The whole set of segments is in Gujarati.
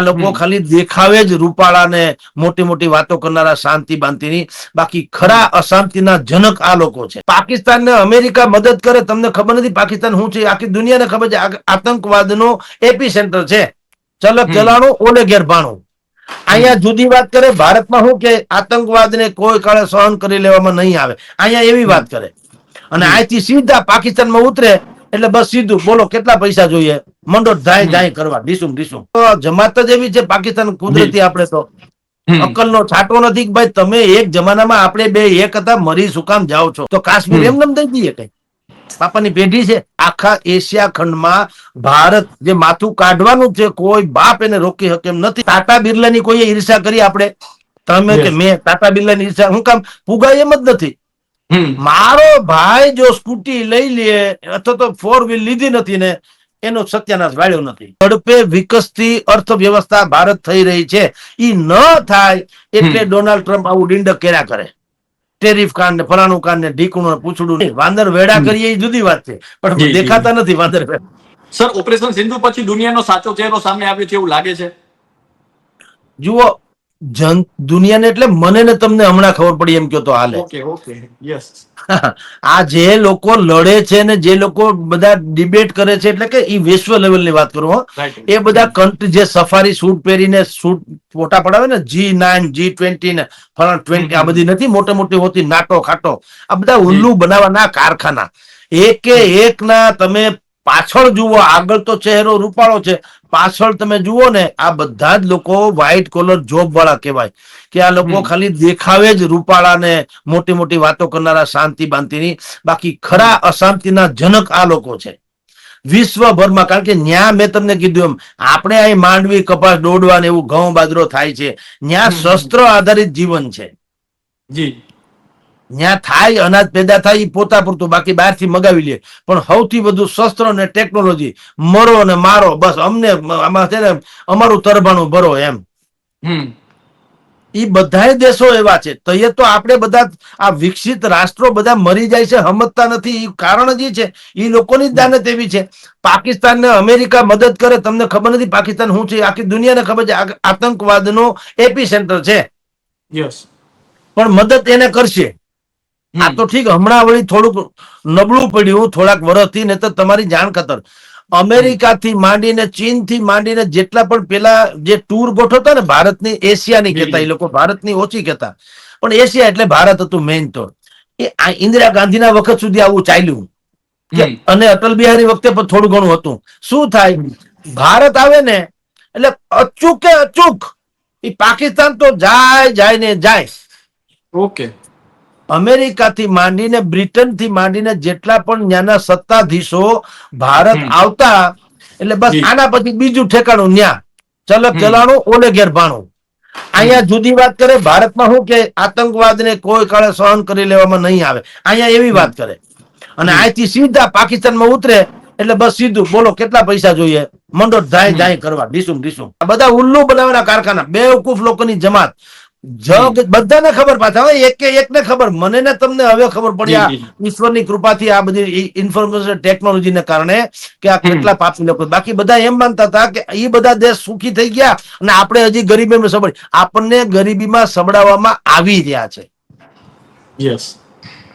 આ લોકો ખાલી દેખાવે જ રૂપાળાને મોટી મોટી વાતો કરનારા શાંતિ બાંતિની. બાકી ખરા અશાંતિના જનક આ લોકો છે. પાકિસ્તાનને અમેરિકા મદદ કરે તમને ખબર નથી પાકિસ્તાન શું છે? આખી દુનિયાને ખબર છે. આતંકવાદનો એપી સેન્ટર છે ચલક ચલાણું ઓલે ગેરભાણું અહીંયા જુદી વાત કરે. ભારતમાં શું કે આતંકવાદને કોઈ કાળે સહન કરી લેવામાં નહીં આવે. અહીંયા એવી વાત કરે. અને. અહીંથી સીધા પાકિસ્તાનમાં ઉતરે. એટલે બસ સીધું. બોલો કેટલા પૈસા જોઈએ? મંડો ધાય. ધાય કરવા ડીસુમ ડીસુમ. જમાત જ એવી છે પાકિસ્તાન કુદરતી આપણે તો. હમ. અક્કલનો છાટો નથી કે ભાઈ તમે એક જમાનામાં આપણે બે એક હતા મરી શું કામ જાઓ છો. તો કાશ્મીર એમ નમ દઈ દઈએ કઈ. પાપાની પેઢી છે. આખા એશિયા ખંડમાં ભારત જે માથું કાઢવાનું છે કોઈ બાપ એને રોકી શકે એમ નથી. ટાટા બિરલાની કોઈ ઈર્ષા કરી આપણે? તમે કે મેં ટાટા બિરલાની ઈર્ષા હું કામ પુગાય એમ જ નથી. મારો ભાઈ જો સ્કૂટી લઈ લે અથવા તો ફોર વ્હીલ લીધી નથી ને એનો સત્યાનાશ વાળ્યો નથી. ઝડપે વિકસતી અર્થવ્યવસ્થા ભારત થઈ રહી છે. ઈ ન થાય એટલે ડોનાલ્ડ ટ્રમ્પ આવું ડિંડક કર્યા કરે. ટેરિફ કાંડ ને ફલાણું કાન ને ઢીકણું ને પૂછડું. વાંદર વેડા કરીએ એ જુદી વાત છે. પણ દેખાતા નથી વાંદર સર ઓપરેશન સિંધુ પછી દુનિયાનો સાચો ચહેરો સામે આવ્યો છે એવું લાગે છે? જુઓ જન દુનિયાને એટલે મને ને તમને હમણાં ખબર પડી એમ કયો તો હાલે. Okay okay yes. આ જે લોકો લડે છે ને જે લોકો બધા ડિબેટ કરે છે એટલે કે એ વિશ્વ લેવલની વાત કરું હો. એ બધા કન્ટ્રી જે સફારી સૂટ પહેરીને સૂટ ફોટા પડાવે ને જી નાઇન જી ટ્વેન્ટી ને ફલાણ ટ્વેન્ટી આ બધી નથી મોટી મોટી હોતી નાટો ખાટો. આ બધા ઉલ્લુ બનાવવાના કારખાના. એકે એક ના તમે પાછળ જુઓ આગળ તો ચહેરો રૂપાળો છે. પાછળ તમે જુઓ ને આ બધા જ લોકો વ્હાઈટ કોલર જોબ વાળા કહેવાય. કે આ લોકો ખાલી દેખાવે જ રૂપાળા ને મોટી મોટી વાતો કરનારા શાંતિ બાંતિની. બાકી ખરા અશાંતિના જનક આ લોકો છે. વિશ્વભરમાં કારણ કે ન્યા મેં તમને કીધું એમ આપણે અહીં માંડવી કપાસ દોડવા ને એવું ઘઉં બાજરો થાય છે. ન્યા શસ્ત્ર આધારિત જીવન છે. જી. ન્યા થાય અનાજ પેદા થાય એ પોતા પૂરતું બાકી બહારથી મગાવી લે. પણ સૌથી વધુ શસ્ત્ર અને ટેકનોલોજી મરો અને મારો બસ અમને આમાં છે ને અમારું તરભાણું ભરો એમ. એ બધા દેશો એવા છે. તો એ તો આપણે બધા આ વિકસિત રાષ્ટ્રો બધા મરી જાય છે સમજતા નથી. એ કારણ જ છે. એ લોકોની જ દાનત એવી છે. પાકિસ્તાનને અમેરિકા મદદ કરે તમને ખબર નથી પાકિસ્તાન શું છે? આખી દુનિયાને ખબર છે. આતંકવાદ આતંકવાદનો એપી સેન્ટર છે. યસ પણ મદદ એને કરશે. આ તો ઠીક હમણાં વળી થોડુંક નબળું પડ્યું થોડાક વર્ષથી ને તો તમારી જાણ ખતર. અમેરિકાથી માંડીને ચીનથી માંડીને જેટલા પણ પેલા જે ટૂર ગોઠવતા ને ભારતની એશિયાની કહેતા એ લોકો ભારતની ઓછી કહેતા. પણ એશિયા એટલે ભારત હતું મેઇન તો. એ આ ઇન્દિરા ગાંધીના વખત સુધી આવું ચાલ્યું. અને અટલ બિહારી વખતે પણ થોડું ઘણું હતું. શું થાય? ભારત આવે ને એટલે અચૂકે અચૂક. એ પાકિસ્તાન તો જાય જાય ને જાય. ઓકે. અમેરિકાથી માંડીને બ્રિટનથી માંડીને જેટલા પણ ન્યાના સત્તાધીશો ભારત આવતા એટલે બસ આના પછી બીજું ઠેકાણું ન્યા. ચલક ચલાણું ઓલે ઘેર ભાણું. અહીંયા જુદી વાત કરે ભારતમાં શું કે આતંકવાદને કોઈ કાળે સહન કરી લેવામાં નહીં આવે. અહીંયા એવી વાત કરે. અને. અહીંથી સીધા પાકિસ્તાનમાં ઉતરે એટલે બસ સીધું બોલો કેટલા પૈસા જોઈએ? મંડો ધાય જાય ધાય કરવા ડીસુમ ડીસુમ. આ બધા ઉલ્લુ બનાવવાના કારખાના બેવકૂફ લોકોની જમાત. જગ બધાને ખબર પાછા હવે એકે એકને ખબર. મને ને તમને હવે ખબર પડી આ. ઈશ્વરની કૃપાથી આ બધી ઇન્ફોર્મેશન ટેકનોલોજીને કારણે કે આ કેટલા પાપી લોકો બાકી બધા એમ માનતા હતા કે એ બધા દેશ સુખી થઈ ગયા અને આપણે હજી ગરીબીમાં સબળ આપણને ગરીબીમાં સંભળાવવામાં આવી રહ્યા છે. યસ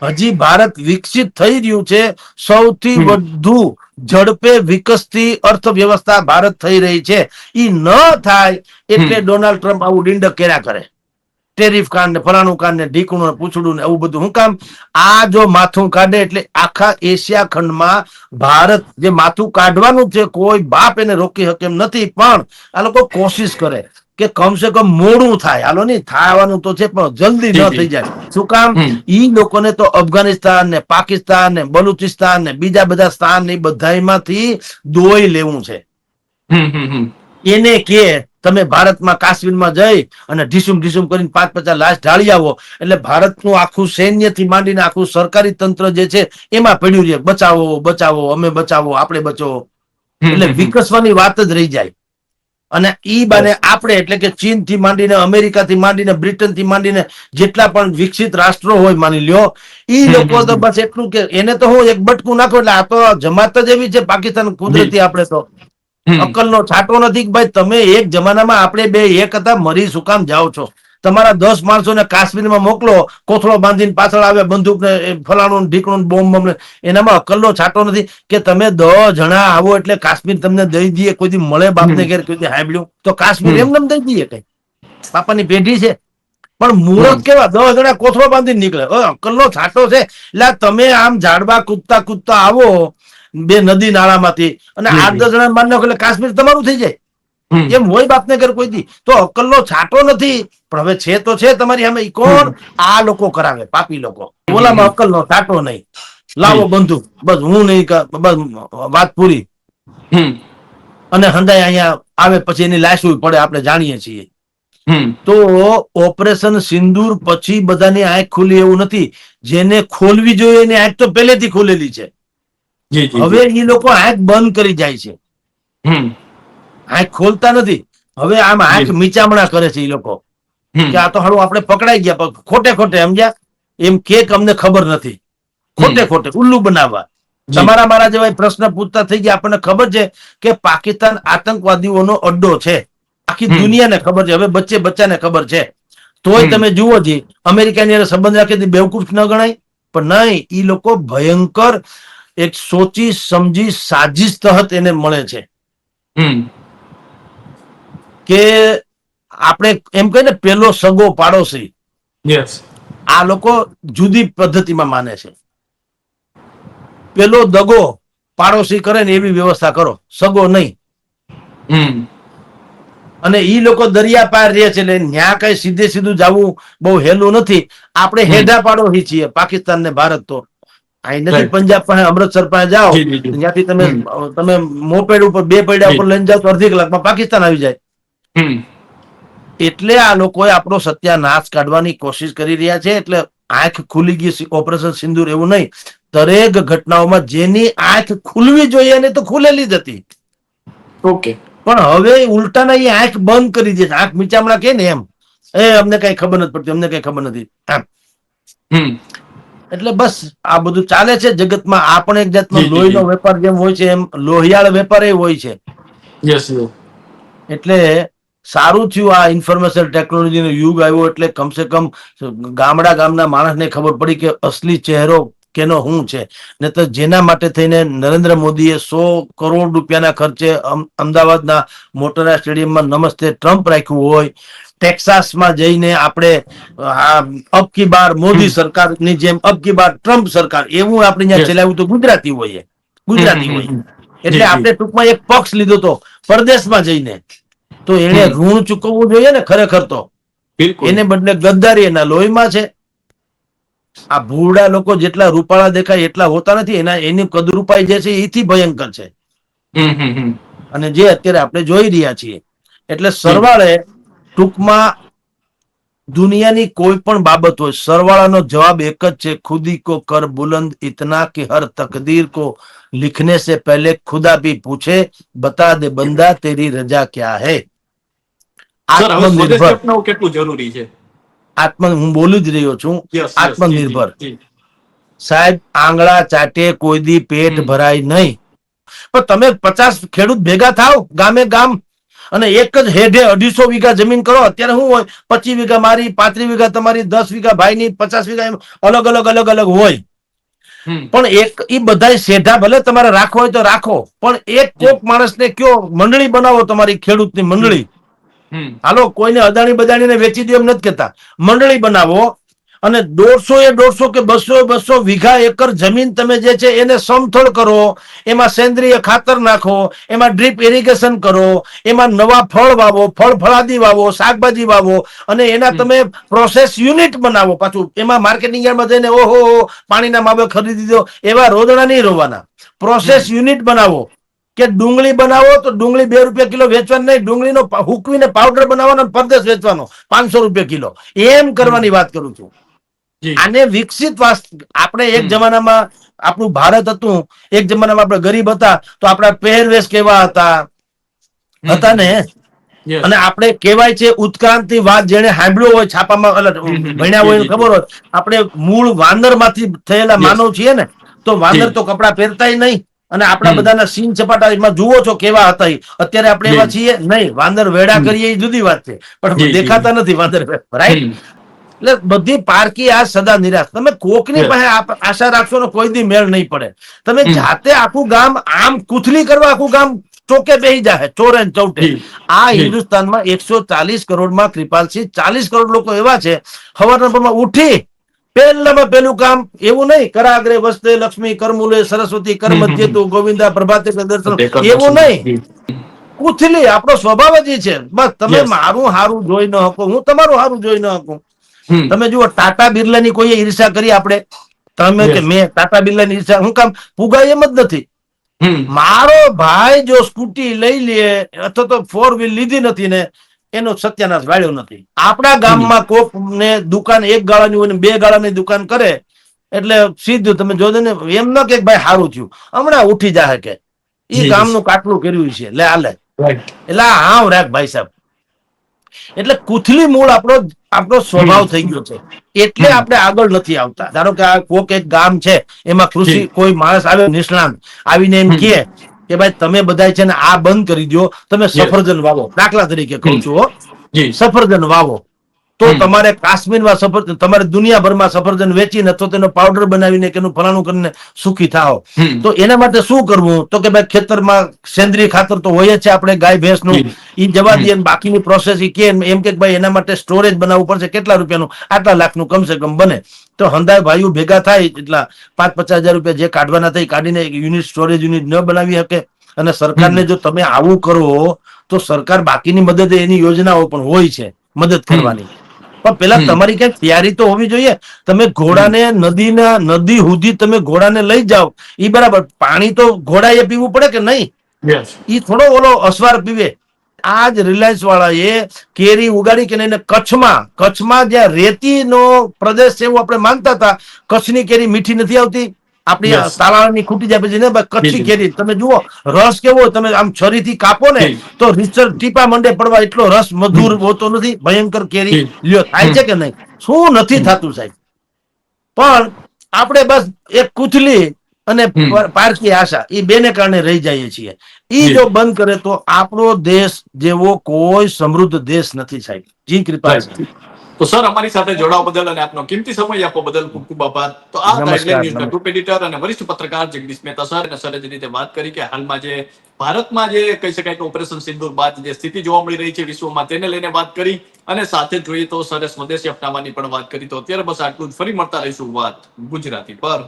હજી ભારત વિકસિત થઈ રહ્યું છે. સૌથી વધુ ઝડપે વિકસતી અર્થવ્યવસ્થા ભારત થઈ રહી છે. એ ન થાય એટલે ડોનાલ્ડ ટ્રમ્પ આવું ડિંડક કર્યા કરે. ટેરિફ કાંડ ને ફલાણું કાંડ ને ઢીકણું ને પૂછડું ને એવું બધું. હું કામ આ જો માથું કાઢે એટલે આખા એશિયા ખંડમાં ભારત જે માથું કાઢવાનું છે કોઈ બાપ એને રોકી શકે એમ નથી. પણ આ લોકો કોશિશ કરે કે કમસે કમ મોડું થાય. હાલો નહીં થવાનું તો છે પણ જલ્દી ન થઈ જાય. શું કામ? ઈ લોકોને તો અફઘાનિસ્તાન ને પાકિસ્તાન ને બલુચિસ્તાન ને બીજા બધા સ્થાન ને બધામાંથી દોઈ લેવું છે. હમ હમ હમ. એને કે તમે ભારતમાં કાશ્મીરમાં જઈ અને ઢીસુમ ઢીસુમ કરીને પાંચ પચાસ લાશ ઢાળી આવો. એટલે ભારતનું આખું સૈન્યથી માંડીને આખું સરકારી તંત્ર જે છે એમાં પડ્યું રહે. બચાવો બચાવો અમે બચાવો આપણે બચો. એટલે. વિકસવાની વાત જ રહી જાય. અને ઈ બાને. આપણે એટલે કે ચીનથી માંડીને અમેરિકા થી માંડીને બ્રિટનથી માંડીને જેટલા પણ વિકસિત રાષ્ટ્રો હોય માની લ્યો ઈ લોકો તો બસ એટલું કે એને તો હું એક બટકું નાખો એટલે આ તો જમાત જ એવી છે પાકિસ્તાન કુદરતી આપણે તો. હમ. નો છાંટો નથી ભાઈ તમે એક જમાનામાં આપણે બે એક હતા મરી શું કામ જાઓ છો? તમારા દસ માણસો ને કાશ્મીરમાં મોકલો કોથળો બાંધીને પાછળ આવે બંદૂક ને ફલાણું ઢીકણું બોમ્બ એનામાં અક્કલનો છાંટો નથી કે તમે દસ જણા આવો એટલે કાશ્મીર તમને દઈ દઈએ કોઈ મળે બાપને. ઘેર કોઈ હાંભળ્યું? તો કાશ્મીર એમ દઈ દઈએ કઈ? પાપાની પેઢી છે. પણ મુહૂર્ત કેવા? દસ જણા કોથળો બાંધીને નીકળે. અકલ નો છાંટો છે. એટલે તમે આમ ઝાડવા કૂદતા કૂદતા આવો બે નદી નાળામાંથી અને આઠ દસ જણા માન નાખો એટલે કાશ્મીર તમારું થઈ જાય. એમ હોય બાપને ઘર કોઈ દી. તો અક્કલનો છાંટો નથી. પણ હવે છે તો છે તમારી અમે કોણ આ લોકો કરાવે પાપી લોકો. ઓલામાં અક્કલનો છાંટો નહીં. લાવો બંધુ. બસ હું નહીં બસ વાત પૂરી. અને હંડાય અહીંયા આવે પછી એની લાશ પડે આપણે જાણીએ છીએ. તો ઓપરેશન સિંદૂર પછી બધાની આંખ ખુલી એવું નથી. જેને ખોલવી જોઈએ એની આંખ તો પહેલેથી ખોલેલી છે. હવે એ લોકો આંખ બંધ કરી જાય છે. આંખ ખોલતા નથી. હવે આમ આંખ મીચામણા કરે છે એ લોકો. કે આ તો હારું આપણે પકડાઈ ગયા ખોટે ખોટે સમજ્યા? એમ કેક અમને ખબર નથી. ખોટે ખોટે ઉલ્લુ બનાવવા. તમારા મારા જેવા પ્રશ્ન પૂછતા થઈ ગયા આપણને ખબર છે કે પાકિસ્તાન આતંકવાદીઓનો અડ્ડો છે. આખી. દુનિયાને ખબર છે. હવે બચ્ચે બચ્ચાને ખબર છે. તોય. તમે જુઓ જી અમેરિકાની સંબંધ રાખે બેવકૂફ ન ગણાય? પણ નહીં એ લોકો ભયંકર એક સોચી સમજી સાજીશ તહત એને મળે છે. કે આપણે એમ કહીને પેલો સગો પાડોશી આ લોકો જુદી પદ્ધતિમાં માને છે. પેલો દગો પાડોશી કરે ને એવી વ્યવસ્થા કરો. સગો નહીં. હમ. અને ઈ લોકો દરિયા પાર રહે છે એટલે ન્યા કઈ સીધે સીધું જવું બહુ હેલું નથી. આપણે. હેડા પાડોશી છીએ પાકિસ્તાન ને ભારત તો. અહીં નથી પંજાબ પાસે અમૃતસર પાસે જાઓ. ત્યાંથી તમે તમે મોપેડ ઉપર બે પૈડા ઉપર લઈને જાઓ તો અડધી કલાકમાં પાકિસ્તાન આવી જાય. એટલે આ લોકોએ આપણો સત્યાનાશ કાઢવાની કોશિશ કરી રહ્યા છે એટલે આંખ ખુલી ગઈ ઓપરેશન સિંદુર એવું નહીં. દરેક ઘટનાઓમાં જેની આંખ ખુલવી જોઈએ એને તો ખુલેલી જ હતી. ઓકે. પણ હવે ઉલટાના એ આંખ બંધ કરી દે છે. આંખ મીચામણા કે ને એમ? એ અમને કઈ ખબર નથી પડતી અમને કઈ ખબર નથી. એટલે બસ આ બધું ચાલે છે જગતમાં. આ પણ એક જાતનો લોહીનો વેપાર જેમ હોય છે એમ લોહિયાળ વેપાર એ હોય છે. એટલે સારું થયું આ ઇન્ફોર્મેશન ટેકનોલોજીનો યુગ આવ્યો એટલે કમસે કમ ગામડા ગામના માણસને ખબર પડી કે અસલી ચહેરો કેનો હું છે? ને તો જેના માટે થઈને નરેન્દ્ર મોદીએ સો કરોડ રૂપિયાના ખર્ચે અમ- અમદાવાદના મોટેરા સ્ટેડિયમમાં નમસ્તે ટ્રમ્પ રાખ્યું હોય ટેક્સાસમાં જઈને આપણે અબ કી બાર મોદી સરકારની જેમ અબકી બાર ટ્રમ્પ સરકાર એવું આપણે અહીંયા ચલાવ્યું તો ગુજરાતી હોય ગુજરાતી હમ. એટલે આપણે ટૂંકમાં એક પક્ષ લીધો તો પરદેશમાં જઈને. તો એને ઋણ ચૂકવવું જોઈએ ને ખરેખર તો? એને બદલે ગદ્દારી એના લોહીમાં છે. આ ભૂડા લોકો જેટલા રૂપાળા દેખાય એટલા હોતા નથી એના એની કદરૂપાઈ જે છે એથી ભયંકર છે. અને જે અત્યારે આપણે જોઈ રહ્યા છીએ એટલે સરવાળે ટૂંકમાં દુનિયાની કોઈ પણ બાબત હોય સરવાળાનો જવાબ એક જ છે ખુદી કો કર બુલંદ ઇતના કે હર તકદીર કો લિખને સે પહેલે ખુદા ભી પૂછે બતા દે બંદા તેરી રજા ક્યાં હે? આત્મનિર્ભર. કેટલું જરૂરી છે? આત્મ હું બોલી જ રહ્યો છું. આત્મનિર્ભર. સાહેબ આંગળા ચાટે કોઈ દી પેટ ભરાય નહીં. પણ તમે પચાસ ખેડૂત ભેગા થાવ ગામે ગામ અને એક જ હેઠે અઢીસો વીઘા જમીન કરો અત્યારે શું હોય? પચીસ વીઘા મારી પાંત્રીસ વીઘા તમારી દસ વીઘા ભાઈની પચાસ વીઘા એમ અલગ અલગ અલગ અલગ હોય. પણ એક ઈ બધા શેઢા ભલે તમારે રાખવો હોય તો રાખો પણ એક કોક માણસને કયો મંડળી બનાવો તમારી ખેડૂતની મંડળી. હાલો કોઈને અદાણી બદાણીને વેચી દો એમ નથી કેતા મંડળી બનાવો અને દોઢસો એ દોઢસો કે બસો બસો વીઘા એકર જમીન તમે જે છે એને સમથળ કરો એમાં સેન્દ્રિય ખાતર નાખો એમાં ડ્રીપ ઇરિગેશન કરો એમાં નવા ફળ વાવો ફળ ફળાદી વાવો શાકભાજી વાવો અને એના તમે પ્રોસેસ યુનિટ બનાવો પાછું. એમાં માર્કેટિંગ યાર્ડમાં જઈને ઓહો પાણીના માવે ખરીદી દો એવા રોદણા નહીં રોવાના. પ્રોસેસ યુનિટ બનાવો. કે ડુંગળી બનાવો તો ડુંગળી બે રૂપિયા કિલો વેચવાની નહીં ડુંગળીનો હુકવીને પાવડર બનાવવાનો પરદેશ વેચવાનો પાંચસો રૂપિયા કિલો. એમ કરવાની વાત કરું છું. આને વિકસિત આપણે એક જમાનામાં આપણું ભારત હતું એક જમાનામાં આપણે ગરીબ હતા તો આપણા પહેરવેશ કેવા હતા? હતા ને? અને આપણે કહેવાય છે ઉત્ક્રાંતિ વાત જેને સાંભળ્યો હોય છાપામાં ભણ્યા હોય ખબર હોય આપણે મૂળ વાંદરમાંથી થયેલા માનવ છીએ ને તો વાંદર તો કપડા પહેરતાય નહીં. અને આપણા. બધાના સીન સપાટા એમાં જુઓ છો કેવા હતા અત્યારે આપણે એવા છીએ નહીં વાંદર વેડા કરીએ એ જુદી વાત છે. પણ દેખાતા નથી વાંદર રાઈટ એટલે બધી પારકી આ સદા નિરાશ. તમે કોકની પાસે આશા રાખશો ને કોઈ દી મેળ નહીં પડે. તમે જાતે આખું ગામ આમ કુથલી કરવા આખું ગામ ચોકે બેહી જાય ચોરે ચૌટે. આ. હિન્દુસ્તાનમાં એકસો ચાલીસ કરોડમાં કૃપાલસિંહ ચાલીસ કરોડ લોકો એવા છે હવાના પરમાં ઉઠી પહેલામાં પહેલું કામ એવું નહીં. કરાગ્રે વસ્તે લક્ષ્મી કરમૂલે સરસ્વતી કર હમ, હમ, મધ્ય તું ગોવિંદા પ્રભાતે દર્શન. એવું નહીં. કુથલી આપણો સ્વભાવ જ છે. બસ તમે મારું હારું જોઈ ન શકો હું તમારું હારું જોઈ ન શકું તમે જુઓ ટાટા બિરલાની કોઈ ઈર્ષા કરી આપણે? તમે કે મેં ટાટા બિરલાની ઈર્ષા હું કામ પુગાય એમ જ નથી. મારો ભાઈ જો સ્કૂટી લઈ લે અથવા તો ફોર વ્હીલ લીધી નથી ને એનો સત્યાનાશ વાળ્યો નથી. આપણા ગામમાં કોક ને દુકાન એક ગાળાની હોય ને બે ગાળાની દુકાન કરે એટલે સીધું તમે જોજો ને એમ ન કે ભાઈ સારું થયું. હમણાં ઉઠી જાહે કે. એ ગામનું કાટલું કર્યું છે. લે Right. એટલે હા રાખ ભાઈ સાહેબ. એટલે કુથલી મૂળ આપણો આપણો સ્વભાવ થઈ ગયો છે. એટલે આપણે આગળ નથી આવતા. ધારો કે આ કોક એક ગામ છે એમાં કૃષિ કોઈ માણસ આવે નિષ્ણાંત આવીને એમ. કહે કે ભાઈ તમે બધા છે ને આ બંધ કરી દો તમે સફરજન વાવો. દાખલા તરીકે કહું છું સફરજન વાવો. તો તમારે કાશ્મીરમાં સફરજન તમારે દુનિયાભરમાં સફરજન વેચીને અથવા તેનો પાવડર બનાવીને કે એનું ફલાણું કરીને સુખી થાઓ. તો એના માટે શું કરવું? તો કે ભાઈ ખેતરમાં સેન્દ્રીય ખાતર તો હોય જ છે આપણે ગાય ભેંસનું. એ જવા દઈએ બાકીની પ્રોસેસ એ કે એમ કે ભાઈ એના માટે સ્ટોરેજ બનાવવું પડશે. કેટલા રૂપિયાનું? આટલા લાખનું કમસે કમ બને. તો હંધાય ભાઈઓ ભેગા થાય એટલા પાંચ પચાસ હજાર રૂપિયા જે કાઢવાના થાય કાઢીને એક યુનિટ સ્ટોરેજ યુનિટ ન બનાવી શકે. અને સરકારને જો તમે આવું કરો તો સરકાર બાકીની મદદ એની યોજનાઓ પણ હોય છે મદદ કરવાની. પણ પેલા તમારી ક્યાંક તૈયારી તો હોવી જોઈએ. તમે ઘોડાને નદીના નદી સુધી તમે ઘોડાને લઈ જાઓ. ઈ બરાબર પાણી તો ઘોડાએ પીવું પડે કે નહીં? એ થોડો ઓલો અસવાર પીવે. આ જ રિલાયન્સ વાળાએ કેરી ઉગાડી કે નહીં કચ્છમાં કચ્છમાં જ્યાં રેતીનો પ્રદેશ છે એવું આપણે માનતા હતા કચ્છની કેરી મીઠી નથી આવતી. આપણી આ ખૂટી જાય પછી ને કચ્છી. કેરી. તમે જુઓ રસ કેવો તમે આમ છરીથી કાપો ને તો રીસર ટીપા મંડે પડવા એટલો રસ મધુર હોતો નથી. ભયંકર કેરી લ્યો થાય છે કે નહીં? શું નથી થતું સાહેબ? પણ આપણે બસ એક કુથલી અને પારકી આશા એ બેને કારણે રહી જઈએ છીએ. ઈ જી. બંધ કરે તો આપણો દેશ જેવો કોઈ સમૃદ્ધ દેશ નથી સાહેબ. જી કૃપા તો સર અમારી સાથે જોડાવા બદલ અને આપનો કિંમતી સમય આપવા બદલ ખૂબ ખૂબ આભાર. તો આ ગાઈડલાઈન ન્યૂઝના ગ્રુપ એડિટર અને વરિષ્ઠ પત્રકાર જગદીશ મહેતા સર અને સરે જે રીતે વાત કરી કે હાલમાં જે ભારતમાં જે કહી શકાય કે ઓપરેશન સિંદુર બાદ જે સ્થિતિ જોવા મળી રહી છે વિશ્વમાં તેને લઈને વાત કરી અને સાથે જોઈએ તો સરે સ્વદેશી અપનાવવાની પણ વાત કરી. તો અત્યારે બસ આટલું જ. ફરી મળતા રહીશું વાત ગુજરાતી પર.